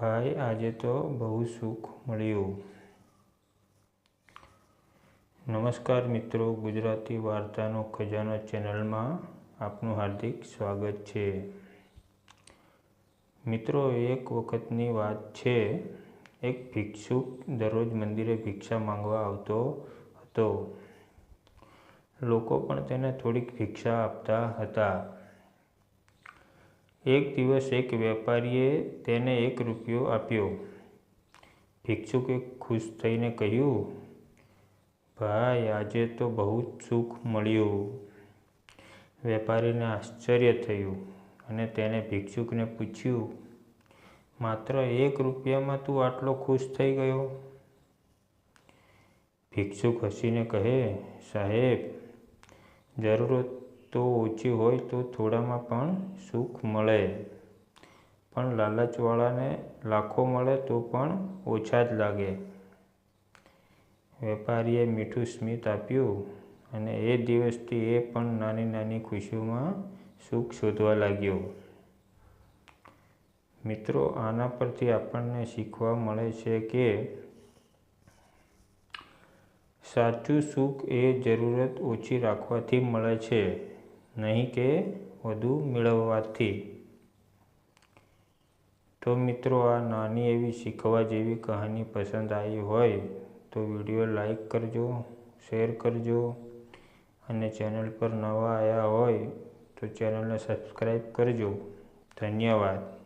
ભાઈ આજે તો બહુ સુખ મળ્યું. નમસ્કાર મિત્રો, ગુજરાતી વાર્તાનો ખજાનો ચેનલમાં આપનું હાર્દિક સ્વાગત છે. મિત્રો, એક વખતની વાત છે. એક ભિક્ષુક દરરોજ મંદિરે ભિક્ષા માંગવા આવતો હતો. લોકો પણ તેને થોડીક ભિક્ષા આપતા હતા. એક દિવસ એક વેપારીએ તેને એક રૂપિયો આપ્યો. ભિક્ષુકે ખુશ થઈને કહ્યું, ભાઈ, આજે તો બહુ જ સુખ મળ્યું. વેપારીને આશ્ચર્ય થયું અને તેણે ભિક્ષુકને પૂછ્યું, માત્ર એક રૂપિયામાં તું આટલો ખુશ થઈ ગયો? ભિક્ષુક હસીને કહે, સાહેબ, જરૂરત તો ઓછી હોય તો થોડામાં પણ સુખ મળે. પણ લાલચવાળાને લાખો મળે તો પણ ઓછા જ લાગે. વેપારીએ મીઠું સ્મિત આપ્યું અને એ દિવસથી એ પણ નાની નાની ખુશીઓમાં સુખ શોધવા લાગ્યો. મિત્રો, આના પરથી આપણને શીખવા મળે છે કે સાચું સુખ એ જરૂરત ઓછી રાખવાથી મળે છે. નહીં કે વધુ મેળવવાથી. તો મિત્રો, આ નાની એવી શીખવા જેવી કહાની પસંદ આવી હોય તો વીડિયો લાઈક કરજો, શેર કરજો અને ચેનલ પર નવા આવ્યા હોય તો ચેનલને સબસ્ક્રાઈબ કરજો. ધન્યવાદ.